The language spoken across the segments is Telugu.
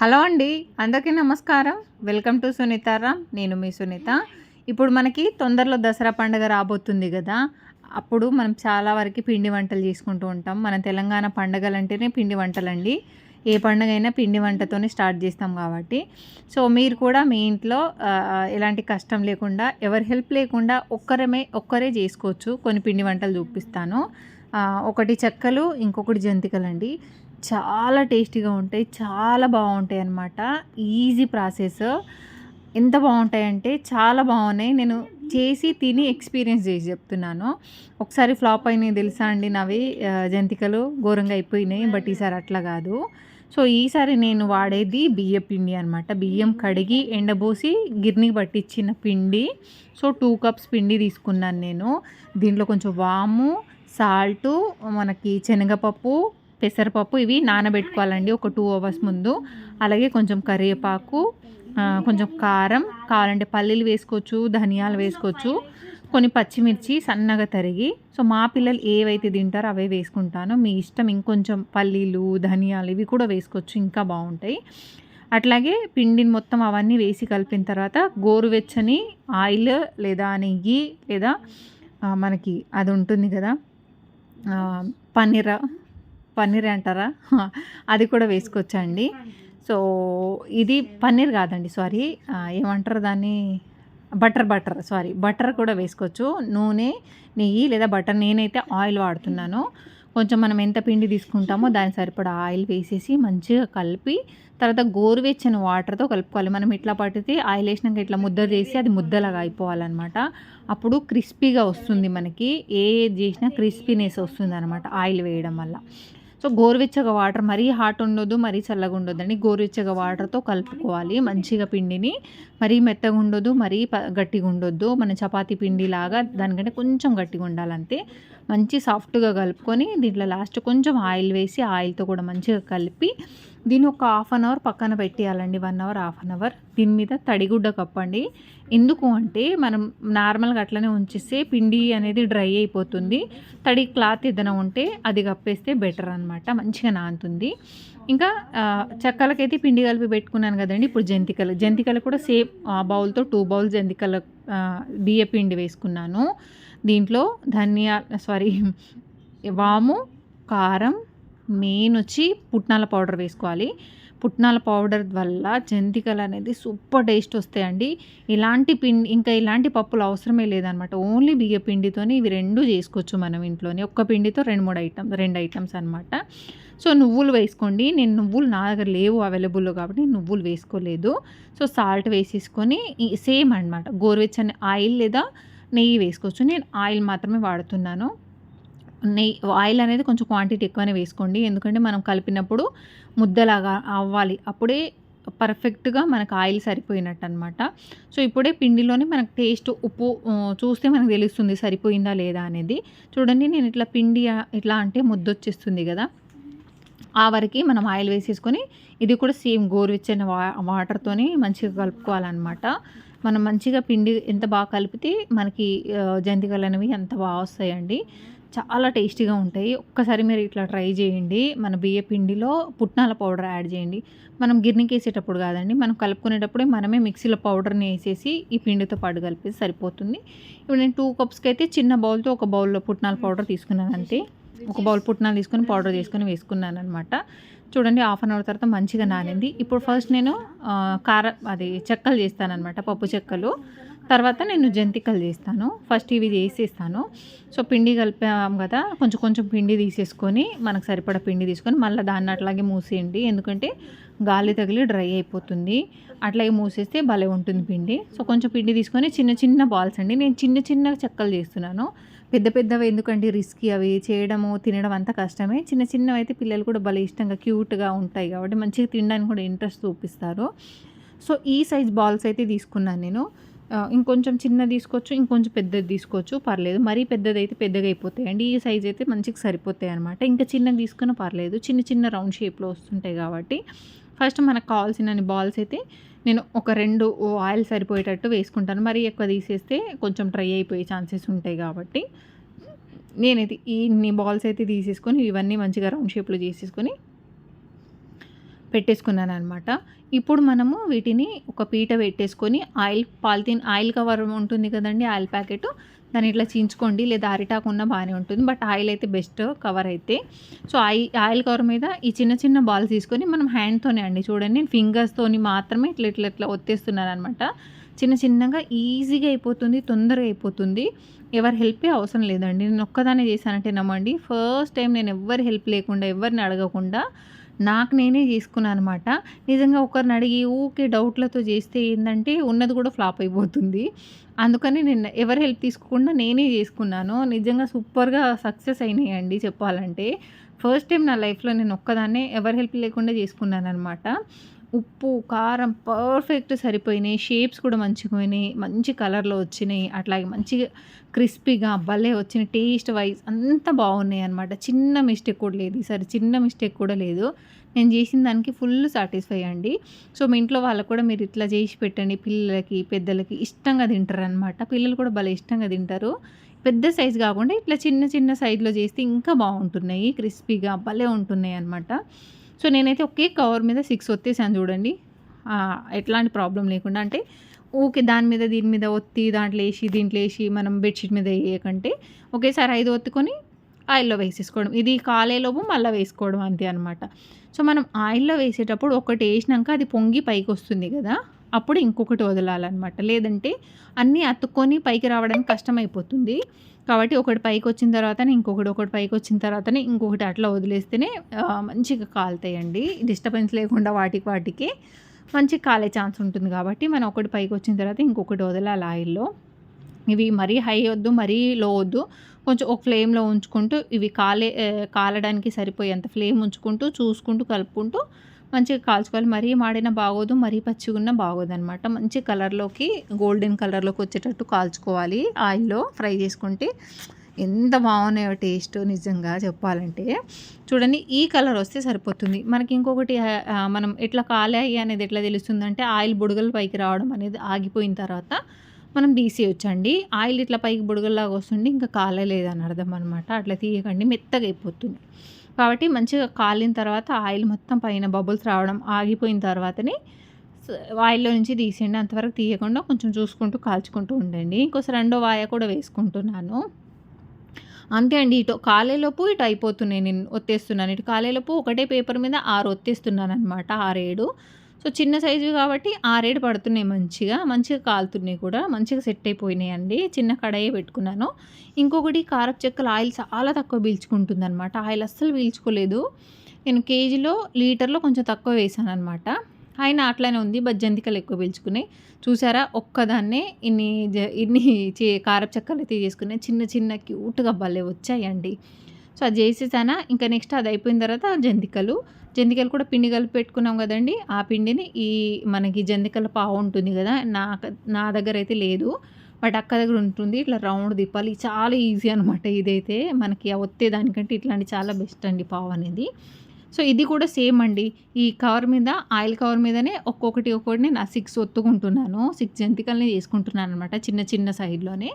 హలో అండి అందరికీ నమస్కారం. వెల్కమ్ టు సునీతారామ్ నేను మీ సునీత. ఇప్పుడు మనకి తొందరలో దసరా పండుగ రాబోతుంది కదా. అప్పుడు మనం చాలా వరకు పిండి వంటలు చేసుకుంటూ ఉంటాం. మన తెలంగాణ పండుగలు అంటేనే పిండి వంటలండి. ఏ పండుగ అయినా పిండి వంటతోనే స్టార్ట్ చేస్తాం కాబట్టి. సో మీరు కూడా మీ ఇంట్లో ఎలాంటి కష్టం లేకుండా ఎవరి హెల్ప్ లేకుండా ఒక్కరమే ఒక్కరే చేసుకోవచ్చు. కొన్ని పిండి వంటలు చూపిస్తాను. ఒకటి చెక్కలు ఇంకొకటి జంతికలు అండి చాలా టేస్టీగా ఉంటాయి చాలా బాగుంటాయి అన్నమాట. Easy process. ఎంత బాగుంటాయంటే చాలా బాగున్నాయి. నేను చేసి తిని ఎక్స్పీరియన్స్ చేసి చెప్తున్నాను. ఒకసారి ఫ్లాప్ అయినాయి తెలుసా అండి నవి? జంతికలు ఘోరంగా అయిపోయినాయి బట్ ఈసారి అట్లా కాదు. సో ఈసారి నేను వాడేది బియ్య పిండి అనమాట బియ్యం కడిగి ఎండబోసి గిర్నికి పట్టించిన పిండి. సో టూ కప్స్ పిండి తీసుకున్నాను నేను. దీంట్లో కొంచెం వాము సాల్టు మనకి శనగపప్పు పెసరపప్పు ఇవి నానబెట్టుకోవాలండి ఒక టూ అవర్స్ ముందు. అలాగే కొంచెం కరివేపాకు కొంచెం కారం కావాలంటే పల్లీలు వేసుకోవచ్చు ధనియాలు వేసుకోవచ్చు కొన్ని పచ్చిమిర్చి సన్నగా తరిగి. సో మా పిల్లలు ఏవైతే తింటారో అవే వేసుకుంటాను. మీ ఇష్టం ఇంకొంచెం పల్లీలు ధనియాలు ఇవి కూడా వేసుకోవచ్చు ఇంకా బాగుంటాయి. అట్లాగే పిండిని మొత్తం అవన్నీ వేసి కలిపిన తర్వాత గోరువెచ్చని ఆయిల్ లేదా నెయ్యి లేదా మనకి అది ఉంటుంది కదా పన్నీర్ పన్నీర్ అంటారా? అది కూడా వేసుకోవచ్చండి సో ఇది పన్నీర్ కాదండి సారీ. ఏమంటారు దాన్ని? Butter butter sorry. బటర్ కూడా వేసుకోవచ్చు. నూనె నెయ్యి లేదా బటర్ నేనైతే ఆయిల్ వాడుతున్నాను. కొంచెం మనం ఎంత పిండి తీసుకుంటామో దాని సరిపడా ఆయిల్ వేసేసి మంచిగా కలిపి తర్వాత గోరువెచ్చని వాటర్తో కలుపుకోవాలి. మనం ఇట్లా పట్టితే ఆయిల్ వేసినాక ఇట్లా ముద్ద చేసి అది ముద్దలాగా అయిపోవాలన్నమాట. అప్పుడు క్రిస్పీగా వస్తుంది మనకి. ఏ ఏది చేసినా క్రిస్పీనెస్ వస్తుంది అనమాట ఆయిల్ వేయడం వల్ల. సో గోరువెచ్చగా వాటర్ మరీ హాట్ ఉండొద్దు మరీ చల్లగా ఉండొద్దండి గోరువెచ్చగా వాటర్తో కలుపుకోవాలి. మంచిగా పిండిని మరీ మెత్తగా ఉండొద్దు మరీ ప- గట్టిగా ఉండొద్దు. మన చపాతీ పిండి లాగా దానికంటే కొంచెం గట్టిగా ఉండాలంతే. మంచి సాఫ్ట్గా కలుపుకొని దీంట్లో లాస్ట్ కొంచెం ఆయిల్ వేసి ఆయిల్తో కూడా మంచిగా కలిపి దీన్ని ఒక హాఫ్ అన్ అవర్ పక్కన పెట్టేయాలండి. One hour half an hour దీని మీద తడిగుడ్డ కప్పండి. ఎందుకు అంటే మనం నార్మల్గా అట్లనే ఉంచేస్తే పిండి అనేది డ్రై అయిపోతుంది. తడి క్లాత్ ఏదైనా ఉంటే అది కప్పేస్తే బెటర్ అనమాట మంచిగా నానుతుంది ఇంకా చక్కలకైతే చెక్కలకైతే పిండి కలిపి పెట్టుకున్నాను కదండి. ఇప్పుడు జంతికలు. జంతికలు కూడా సేమ్ బౌల్తో టూ బౌల్ జంతికల బియ్య పిండి వేసుకున్నాను. దీంట్లో ధనియా సారీ వాము కారం మెయిన్ వచ్చి పుట్నాల పౌడర్ వేసుకోవాలి. పుట్నాల పౌడర్ వల్ల జంతికలు అనేది సూపర్ టేస్ట్ వస్తాయండి. ఇలాంటి పిండి ఇంకా ఇలాంటి పప్పులు అవసరమే లేదనమాట. ఓన్లీ బియ్య పిండితోని ఇవి రెండు చేసుకోవచ్చు మనం ఇంట్లోనే. ఒక్క పిండితో రెండు మూడు ఐటమ్స్ రెండు ఐటమ్స్ అనమాట. సో నువ్వులు వేసుకోండి. నేను నువ్వులు నా దగ్గర లేవు అవైలబుల్లో కాబట్టి నువ్వులు వేసుకోలేదు. సో సాల్ట్ వేసేసుకొని సేమ్ అనమాట గోరువెచ్చని ఆయిల్ లేదా నెయ్యి వేసుకోవచ్చు. నేను ఆయిల్ మాత్రమే వాడుతున్నాను. నెయ్యి ఆయిల్ అనేది కొంచెం క్వాంటిటీ ఎక్కువనే వేసుకోండి. ఎందుకంటే మనం కలిపినప్పుడు ముద్దలాగా అవ్వాలి. అప్పుడే పర్ఫెక్ట్గా మనకు ఆయిల్ సరిపోయినట్టు అనమాట సో ఇప్పుడే పిండిలోనే మనకు టేస్ట్ ఉప్పు చూస్తే మనకు తెలుస్తుంది సరిపోయిందా లేదా అనేది. చూడండి నేను ఇట్లా పిండి ఇట్లా అంటే ముద్ద వచ్చేస్తుంది కదా. ఆ వరకు మనం ఆయిల్ వేసేసుకొని ఇది కూడా సేమ్ గోరువెచ్చని వా వాటర్తోని మంచిగా కలుపుకోవాలన్నమాట. మనం మంచిగా పిండి ఎంత బాగా కలిపితే మనకి జంతికలు అనేవి అంత బాగా వస్తాయండి. చాలా టేస్టీగా ఉంటాయి. ఒక్కసారి మీరు ఇట్లా ట్రై చేయండి. మన బియ్య పిండిలో పుట్నాల పౌడర్ యాడ్ చేయండి. మనం గిర్నికి వేసేటప్పుడు కాదండి మనం కలుపుకునేటప్పుడే మనమే మిక్సీలో పౌడర్ని వేసేసి ఈ పిండితో పాటు కలిపేసి సరిపోతుంది. ఇప్పుడు నేను టూ కప్స్కి అయితే చిన్న బౌల్తో ఒక బౌల్లో పుట్నాల పౌడర్ తీసుకున్నాను అంతే. ఒక బౌల్ పుట్నాలు తీసుకొని పౌడర్ చేసుకొని వేసుకున్నాను అనమాట చూడండి హాఫ్ అన్ అవర్ తర్వాత మంచిగా నానింది. ఇప్పుడు ఫస్ట్ నేను కార అది చెక్కలు చేస్తానన్నమాట పప్పు చెక్కలు. తర్వాత నేను జంతికలు చేస్తాను. ఫస్ట్ ఇవి చేసేస్తాను. సో పిండి కలిపాం కదా కొంచెం కొంచెం పిండి తీసేసుకొని మనకు సరిపడా పిండి తీసుకొని మళ్ళీ దాన్ని అట్లాగే మూసేయండి. ఎందుకంటే గాలి తగిలి డ్రై అయిపోతుంది. అట్లాగే మూసేస్తే భలే ఉంటుంది పిండి. సో కొంచెం పిండి తీసుకొని చిన్న చిన్న బాల్స్ అండి. నేను చిన్న చిన్న చెక్కలు చేస్తున్నాను. పెద్ద పెద్దవి ఎందుకంటే రిస్క్ అవి చేయడము తినడం అంత కష్టమే. చిన్న చిన్నవి అయితే పిల్లలు కూడా భలే ఇష్టంగా క్యూట్గా ఉంటాయి కాబట్టి మంచిగా తినడానికి కూడా ఇంట్రెస్ట్ చూపిస్తారు. సో ఈ సైజ్ బాల్స్ అయితే తీసుకున్నాను నేను. ఇంకొంచెం చిన్నది తీసుకోవచ్చు ఇంకొంచెం పెద్దది తీసుకోవచ్చు పర్లేదు. మరీ పెద్దది అయితే పెద్దగా అయిపోతాయండి ఈ సైజ్ అయితే మంచిగా సరిపోతాయి అనమాట ఇంకా చిన్నది తీసుకున్నా పర్లేదు. చిన్న చిన్న రౌండ్ షేప్లో వస్తుంటాయి కాబట్టి. ఫస్ట్ మనకు కావాల్సిన బాల్స్ అయితే నేను ఒక రెండు ఆయిల్ సరిపోయేటట్టు వేసుకుంటాను. మరీ ఎక్కువ తీసేస్తే కొంచెం డ్రై అయిపోయే ఛాన్సెస్ ఉంటాయి కాబట్టి. నేనైతే ఇన్ని బాల్స్ అయితే తీసేసుకొని ఇవన్నీ మంచిగా రౌండ్ షేప్లో చేసేసుకొని పెట్టేసుకున్నాను అనమాట ఇప్పుడు మనము వీటిని ఒక పీట పెట్టేసుకొని ఆయిల్ పాలిథిన్ ఆయిల్ కవర్ ఉంటుంది కదండి ఆయిల్ ప్యాకెట్. దాన్ని ఇట్లా చీంచుకోండి లేదా అరిటాకు ఉన్న బాగానే ఉంటుంది బట్ ఆయిల్ అయితే బెస్ట్ కవర్ అయితే. సో ఆయిల్ ఆయిల్ కవర్ మీద ఈ చిన్న చిన్న బాల్స్ తీసుకొని మనం హ్యాండ్తోనే అండి చూడండి నేను ఫింగర్స్తోని మాత్రమే ఇట్లా ఇట్లా ఇట్లా ఒత్తేస్తున్నాను అనమాట చిన్న చిన్నగా ఈజీగా అయిపోతుంది తొందరగా అయిపోతుంది. ఎవరి హెల్పే అవసరం లేదండి. నేను ఒక్కదానే చేశానంటే నమ్మండి. ఫస్ట్ టైం నేను ఎవరి హెల్ప్ లేకుండా ఎవరిని అడగకుండా నాకు నేనే చేసుకున్నాను అనమాట నిజంగా ఒకరిని అడిగి ఊకే డౌట్లతో చేస్తే ఏంటంటే ఉన్నది కూడా ఫ్లాప్ అయిపోతుంది. అందుకని నేను ఎవరి హెల్ప్ తీసుకోకుండా నేనే చేసుకున్నాను. నిజంగా సూపర్గా సక్సెస్ అయినాయండి చెప్పాలంటే. ఫస్ట్ టైం నా లైఫ్లో నేను ఒక్కదాన్నే ఎవరి హెల్ప్ లేకుండా చేసుకున్నాను అనమాట ఉప్పు కారం పర్ఫెక్ట్ సరిపోయినాయి. షేప్స్ కూడా మంచిగా పోయినాయి. మంచి కలర్లో వచ్చినాయి. అట్లాగే మంచిగా క్రిస్పీగా భలే వచ్చినాయి. టేస్ట్ వైజ్ అంతా బాగున్నాయి అనమాట చిన్న మిస్టేక్ కూడా లేదు. ఈసారి చిన్న మిస్టేక్ కూడా లేదు. నేను చేసిన దానికి ఫుల్ సాటిస్ఫై అండి. సో మీ ఇంట్లో వాళ్ళకు కూడా మీరు ఇట్లా చేసి పెట్టండి. పిల్లలకి పెద్దలకి ఇష్టంగా తింటారు అనమాట పిల్లలు కూడా భలే ఇష్టంగా తింటారు. పెద్ద సైజు కాకుండా ఇట్లా చిన్న చిన్న సైజులో చేస్తే ఇంకా బాగుంటున్నాయి. క్రిస్పీగా భలే ఉంటున్నాయి అనమాట సో నేనైతే ఒకే కవర్ మీద సిక్స్ ఒత్తేసాను చూడండి. ఎట్లాంటి ప్రాబ్లం లేకుండా అంటే ఓకే దాని మీద దీని మీద ఒత్తి దాంట్లో వేసి దీంట్లో వేసి మనం బెడ్షీట్ మీద వేయకంటే ఒకేసారి ఐదు ఒత్తుకొని ఆయిల్లో వేసేసుకోవడం. ఇది కాలేలోపు మళ్ళీ వేసుకోవడం అంతే అనమాట సో మనం ఆయిల్లో వేసేటప్పుడు ఒకటి వేసినాక అది పొంగి పైకి వస్తుంది కదా. అప్పుడు ఇంకొకటి వదలాలన్నమాట. లేదంటే అన్నీ అతుక్కొని పైకి రావడానికి కష్టమైపోతుంది. కాబట్టి ఒకటి పైకి వచ్చిన తర్వాతనే ఇంకొకటి ఒకటి పైకి వచ్చిన తర్వాతనే ఇంకొకటి అట్లా వదిలేస్తేనే మంచిగా కాలుతాయండి. డిస్టర్బెన్స్ లేకుండా వాటికి వాటికి మంచి కాలే ఛాన్స్ ఉంటుంది కాబట్టి మనం ఒకటి పైకి వచ్చిన తర్వాత ఇంకొకటి వదలాలి ఆయిల్లో. ఇవి మరీ హై వద్దు మరీ లో వద్దు. కొంచెం ఒక ఫ్లేమ్లో ఉంచుకుంటూ ఇవి కాలే కాలడానికి సరిపోయేంత ఫ్లేమ్ ఉంచుకుంటూ చూసుకుంటూ కలుపుకుంటూ మంచిగా కాల్చుకోవాలి. మరీ మాడిన బాగోదు మరీ పచ్చిగున్న బాగోదు అనమాట మంచి కలర్లోకి గోల్డెన్ కలర్లోకి వచ్చేటట్టు కాల్చుకోవాలి. ఆయిల్లో ఫ్రై చేసుకుంటే ఎంత బాగున్నాయో టేస్ట్ నిజంగా చెప్పాలంటే. చూడండి ఈ కలర్ వస్తే సరిపోతుంది. మనకి ఇంకొకటి మనం ఎట్లా కాలాయి అనేది ఎట్లా తెలుస్తుందంటే ఆయిల్ బుడగలు పైకి రావడం అనేది ఆగిపోయిన తర్వాత మనం తీసేయొచ్చండి. ఆయిల్ ఇట్లా పైకి బుడగల్లాగా వస్తుంటే ఇంకా కాలలేదని అర్థం అనమాట అట్లా తీయకండి మెత్తగా అయిపోతుంది. కాబట్టి మంచిగా కాలిన తర్వాత ఆయిల్ మొత్తం పైన బబుల్స్ రావడం ఆగిపోయిన తర్వాతనే ఆయిల్లో నుంచి తీసేయండి. అంతవరకు తీయకుండా కొంచెం చూసుకుంటూ కాల్చుకుంటూ ఉండండి. ఇంకోసారి రెండో వాయ కూడా వేసుకుంటున్నాను. అంతే అండి. ఇటు కాలేలోపు ఇటు అయిపోతున్నాయి. నేను ఒత్తేస్తున్నాను. ఇటు కాలేలోపు ఒకటే పేపర్ మీద ఆరు ఒత్తేస్తున్నాను అనమాట ఆరేడు. సో చిన్న సైజు కాబట్టి ఆరేడు పడుతున్నాయి మంచిగా. మంచిగా కాలుతున్నాయి కూడా. మంచిగా సెట్ అయిపోయినాయి అండి చిన్న కడాయి పెట్టుకున్నాను. ఇంకొకటి కారపు చెక్కలు ఆయిల్ చాలా తక్కువ పీల్చుకుంటుంది అనమాట ఆయిల్ అస్సలు పీల్చుకోలేదు. నేను కేజీలో లీటర్లో కొంచెం తక్కువ వేసాను అనమాట ఆయన అట్లానే ఉంది. బజ్జంతికలు ఎక్కువ పీల్చుకున్నాయి. చూసారా? ఒక్కదాన్నే ఇన్ని ఇన్ని చే కారపు చెక్కలు అయితే చేసుకున్నాయి. చిన్న చిన్న క్యూట్గా భలే వచ్చాయండి. సో అది చేసేసానా? ఇంకా నెక్స్ట్ అది అయిపోయిన తర్వాత జంతికలు. జంతికలు కూడా పిండి కలిపి పెట్టుకున్నాం కదండి. ఆ పిండిని ఈ మనకి జంతికల పావు ఉంటుంది కదా నా నా దగ్గర అయితే లేదు. బట్ అక్క దగ్గర ఉంటుంది. ఇట్లా రౌండ్ తిప్పాలి. చాలా ఈజీ అనమాట ఇదైతే. మనకి ఒత్తే దానికంటే ఇట్లాంటి చాలా బెస్ట్ అండి పావు అనేది. సో ఇది కూడా సేమ్ అండి. ఈ కవర్ మీద ఆయిల్ కవర్ మీదనే ఒక్కొక్కటి ఒక్కొక్కటి నేను సిక్స్ ఒత్తుకుంటున్నాను. సిక్స్ జంతికల్ని చేసుకుంటున్నాను అనమాట చిన్న చిన్న సైడ్లోనే.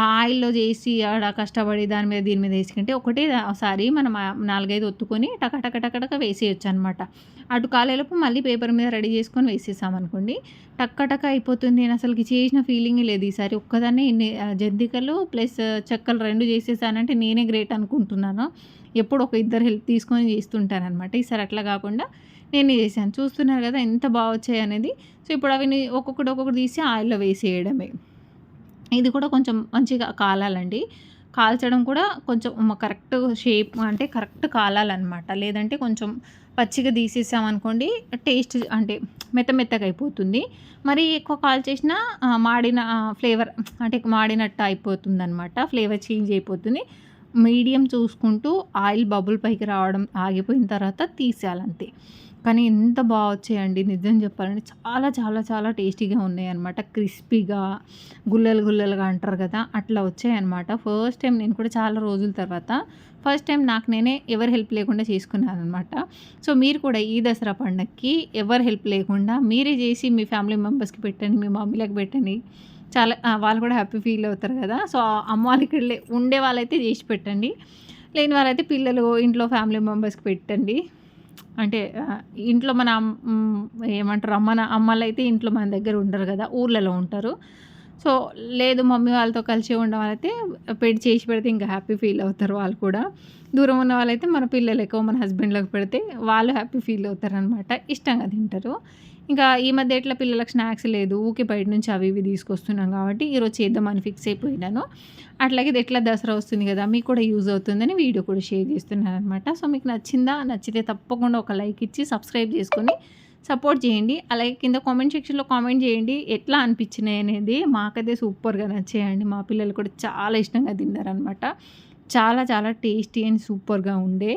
ఆ ఆయిల్లో చేసి ఆడ కష్టపడి దాని మీద దీని మీద వేసుకుంటే ఒకటే ఒకసారి మనం నాలుగైదు ఒత్తుకొని టకటక టకటక వేసేయచ్చు అనమాట అటు కాలేలోపు మళ్ళీ పేపర్ మీద రెడీ చేసుకొని వేసేసామనుకోండి టక్క టక్క అయిపోతుంది. నేను అసలుకి చేసిన ఫీలింగ్ లేదు ఈసారి. ఒక్కదాన్ని జంతికలు ప్లస్ చెక్కలు రెండు చేసేసానంటే నేనే గ్రేట్ అనుకుంటున్నాను. ఎప్పుడు ఒక ఇద్దరు హెల్ప్ తీసుకొని చేస్తుంటాను అనమాట ఈసారి అట్లా కాకుండా నేను చేశాను. చూస్తున్నారు కదా ఎంత బాగా వచ్చాయి అనేది. సో ఇప్పుడు అవి ఒక్కొక్కటి ఒక్కొక్కటి తీసి ఆయిల్లో వేసేయడమే. ఇది కూడా కొంచెం మంచిగా కాలాలండి. కాల్చడం కూడా కొంచెం కరెక్ట్ షేప్ అంటే కరెక్ట్ కాలాలన్నమాట. లేదంటే కొంచెం పచ్చిగా తీసేసామనుకోండి టేస్ట్ అంటే మెత్త మెత్తగా అయిపోతుంది. మరి ఎక్కువ కాల్ చేసినా మాడిన ఫ్లేవర్ అంటే మాడినట్టు అయిపోతుంది అనమాట ఫ్లేవర్ చేంజ్ అయిపోతుంది. మీడియం చూసుకుంటూ ఆయిల్ బబుల్ పైకి రావడం ఆగిపోయిన తర్వాత తీసేయాలంతే. కానీ ఎంత బాగా వచ్చాయండి. నిజం చెప్పాలంటే చాలా చాలా చాలా టేస్టీగా ఉన్నాయన్నమాట. క్రిస్పీగా గుల్లలు గుల్లలుగా అంటారు కదా అట్లా వచ్చాయన్నమాట. ఫస్ట్ టైం నేను కూడా చాలా రోజుల తర్వాత ఫస్ట్ టైం నాకు నేనే ఎవరు హెల్ప్ లేకుండా చేసుకున్నాను అనమాట సో మీరు కూడా ఈ దసరా పండగకి ఎవరు హెల్ప్ లేకుండా మీరే చేసి మీ ఫ్యామిలీ మెంబర్స్కి పెట్టండి మీ మమ్మీలకు పెట్టండి. చాలా వాళ్ళు కూడా హ్యాపీ ఫీల్ అవుతారు కదా. సో అమ్మ వాళ్ళు ఇక్కడ ఉండే వాళ్ళైతే చేసి పెట్టండి. లేని వాళ్ళైతే పిల్లలు ఇంట్లో ఫ్యామిలీ మెంబర్స్కి పెట్టండి. అంటే ఇంట్లో మన ఏమంటారు అమ్మ అమ్మలు అయితే ఇంట్లో మన దగ్గర ఉండరు కదా ఊర్లలో ఉంటారు. సో లేదు మమ్మీ వాళ్ళతో కలిసి ఉండడం వాళ్ళైతే పెట్టి చేసి పెడితే ఇంకా హ్యాపీ ఫీల్ అవుతారు వాళ్ళు కూడా. దూరం ఉన్న వాళ్ళైతే మన పిల్లలు ఎక్కువ మన హస్బెండ్లకు పెడితే వాళ్ళు హ్యాపీ ఫీల్ అవుతారు అనమాట ఇష్టంగా తింటారు. ఇంకా ఈ మధ్య ఎట్లా పిల్లలకు స్నాక్స్ లేదు ఊకే బయట నుంచి అవి ఇవి తీసుకొస్తున్నాం కాబట్టి ఈరోజు చేద్దామని ఫిక్స్ అయిపోయినాను. అట్లాగే ఎట్లా దసరా వస్తుంది కదా మీకు కూడా యూజ్ అవుతుందని వీడియో కూడా షేర్ చేస్తున్నాను అనమాట సో మీకు నచ్చిందా నచ్చితే తప్పకుండా ఒక లైక్ ఇచ్చి సబ్స్క్రైబ్ చేసుకొని సపోర్ట్ చేయండి. అలాగే కింద కామెంట్ సెక్షన్లో కామెంట్ చేయండి ఎట్లా అనిపించినాయి అనేది మాకైతే సూపర్గా నచ్చేయండి. మా పిల్లలు కూడా చాలా ఇష్టంగా తిన్నారనమాట చాలా చాలా టేస్టీ అండ్ సూపర్గా ఉండే.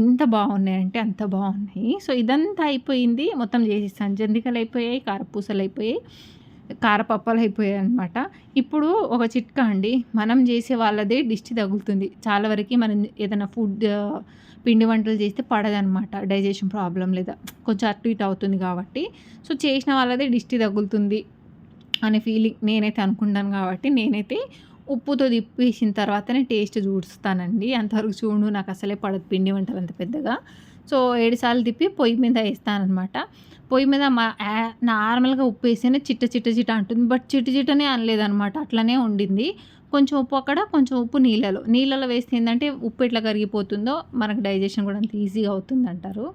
ఎంత బాగున్నాయంటే అంత బాగున్నాయి. సో ఇదంతా అయిపోయింది. మొత్తం చేసేసాను. జంతికలు అయిపోయాయి కారపూసలు అయిపోయాయి కారపప్పలు అయిపోయాయి అనమాట ఇప్పుడు ఒక చిట్కా అండి. మనం చేసే వాళ్ళదే దిష్టి తగులుతుంది. చాలా వరకు మనం ఏదైనా ఫుడ్ పిండి వంటలు చేస్తే పడదనమాట డైజెషన్ ప్రాబ్లం లేదా కొంచెం అటు ఇటు అవుతుంది కాబట్టి. సో చేసిన వాళ్ళదే దిష్టి తగులుతుంది అనే ఫీలింగ్ నేనైతే అనుకుంటాను కాబట్టి నేనైతే ఉప్పుతో తిప్పేసిన తర్వాతనే టేస్ట్ చూస్తానండి. అంతవరకు చూడు నాకు అసలే పడదు పిండి వంటలు అంత పెద్దగా. సో ఏడుసార్లు తిప్పి పొయ్యి మీద వేస్తానమాట పొయ్యి మీద మా నార్మల్గా ఉప్పు వేస్తేనే చిట్ట చిట్ట చిట్ట అంటుంది. బట్ చిట్ట చిట్టనే అనలేదనమాట అట్లనే ఉండింది కొంచెం ఉప్పు అక్కడ కొంచెం ఉప్పు నీళ్ళలో. నీళ్ళలో వేస్తే ఏంటంటే ఉప్పు ఎట్లా కరిగిపోతుందో మనకు డైజెషన్ కూడా అంత ఈజీగా అవుతుంది అంటారు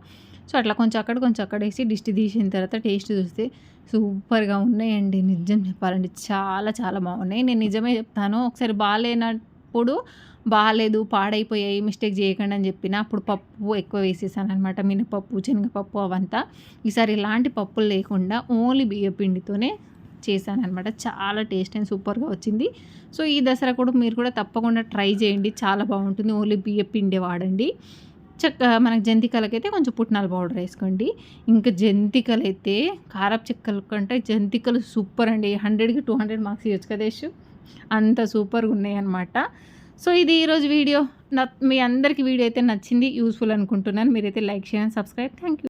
సో అట్లా కొంచెం అక్కడ కొంచెం అక్కడ వేసి డిస్ట్ తీసిన తర్వాత టేస్ట్ చూస్తే సూపర్గా ఉన్నాయండి. నిజం చెప్పాలండి చాలా చాలా బాగున్నాయి. నేను నిజమే చెప్తాను. ఒకసారి బాగాలేనప్పుడు బాగాలేదు పాడైపోయాయి మిస్టేక్ చేయకండి అని చెప్పిన అప్పుడు పప్పు ఎక్కువ వేసేసాను అనమాట మినపప్పు శనగపప్పు అవంతా. ఈసారి ఇలాంటి పప్పులు లేకుండా ఓన్లీ బియ్య పిండితోనే చేశాను అనమాట చాలా టేస్ట్ అండ్ సూపర్గా వచ్చింది. సో ఈ దసరా కూడా మీరు కూడా తప్పకుండా ట్రై చేయండి. చాలా బాగుంటుంది. ఓన్లీ బియ్య పిండి వాడండి. చక్క మనకు జంతికలకైతే కొంచెం పుట్నాల పౌడర్ వేసుకోండి. ఇంకా జంతికలు అయితే కారపు చెక్కల కంటే జంతికలు సూపర్ అండి. హండ్రెడ్కి టూ హండ్రెడ్ మార్క్స్ ఇవ్వచ్చు కదా యశు? అంత సూపర్గా ఉన్నాయి అనమాట సో ఇది ఈరోజు వీడియో. నా మీ అందరికీ వీడియో అయితే నచ్చింది యూస్ఫుల్ అనుకుంటున్నాను. మీరైతే లైక్ చేయండి సబ్స్క్రైబ్ థ్యాంక్ యూ